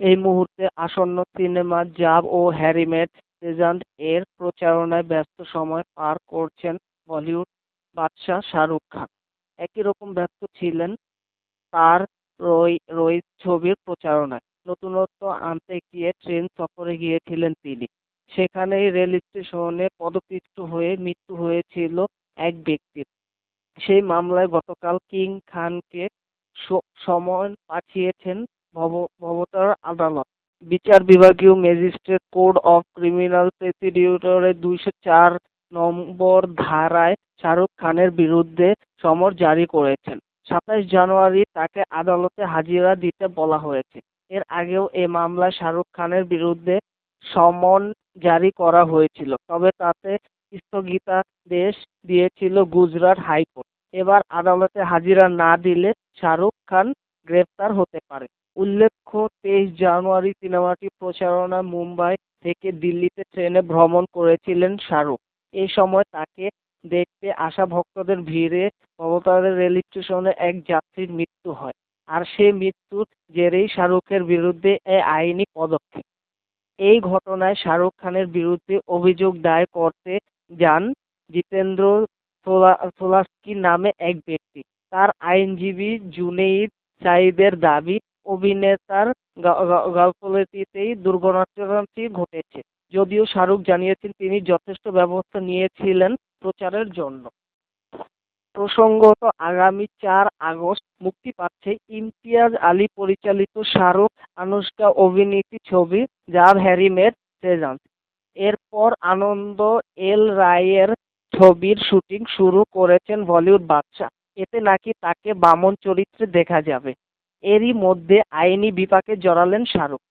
এই মুহূর্তে আসন্ন সিনেমা জাব ও হ্যারি মেট এর প্রচারণায় ব্যস্ত সময় পার করছেন বলিউড বাদশা শাহরুখ খান। একই রকম ব্যস্ত ছিলেন তার রই ছবির প্রচারণায়। নতুনত্ব আনতে গিয়ে ট্রেন সফরে গিয়েছিলেন তিনি। সেখানেই রেল স্টেশনে পদপিষ্ট হয়ে মৃত্যু হয়েছিল এক ব্যক্তির। সেই মামলায় গতকাল কিং খানকে স- সমন পাঠিয়েছেন ভবতার আদালত। বিচার বিভাগীয় ম্যাজিস্ট্রেট কোড অফ ক্রিমিনাল প্রসিডিউরের দুইশো চার নম্বর ধারায় শাহরুখ খানের বিরুদ্ধে সমন জারি করেছেন। সাতাশ জানুয়ারি তাকে আদালতে হাজিরা দিতে বলা হয়েছে। এর আগেও এ মামলায় শাহরুখ খানের বিরুদ্ধে সমন জারি করা হয়েছিল, তবে তাতে স্থগিতাদেশ দিয়েছিল গুজরাট হাইকোর্ট। এবার আদালতে হাজিরা না দিলে শাহরুখ খান গ্রেপ্তার হতে পারে। উল্লেখ্য, তেইশ জানুয়ারি সিনেমাটি প্রচারণা মুম্বাই থেকে দিল্লিতে ট্রেনে ভ্রমণ করেছিলেন শাহরুখ। এই সময় তাকে দেখতে আসা ভক্তদের ভিড়ে ভবতারের রেল স্টেশনে এক যাত্রীর মৃত্যু হয়, আর সেই মৃত্যুর জেরেই শাহরুখের বিরুদ্ধে এই আইনি পদক্ষেপ। এই ঘটনায় শাহরুখ খানের বিরুদ্ধে অভিযোগ দায়ের করতে যান জিতেন্দ্র সোলাস্কি নামে এক ব্যক্তি। তার আইনজীবী জুনেইদ সাইদের দাবি অভিনেতার গাফলতিতেই দুর্ঘটনাটি ঘটেছে। যদিও শাহরুখ জানিয়েছেন তিনি যথেষ্ট ব্যবস্থা নিয়েছিলেন প্রচারের জন্য। প্রসঙ্গত আগামী চার আগস্ট মুক্তি পাচ্ছে ইমতিয়াজ আলী পরিচালিত শাহরুখ আনুষ্কা অভিনীত ছবি যার হ্যারি মেট সেজান্ট এরপর আনন্দ এল রায়ের ছবির শুটিং শুরু করেছেন বলিউড বাদশা এতে নাকি তাকে বামন চরিত্রে দেখা যাবে। এরই মধ্যে আইনি বিপাকে জড়ালেন শাহরুখ।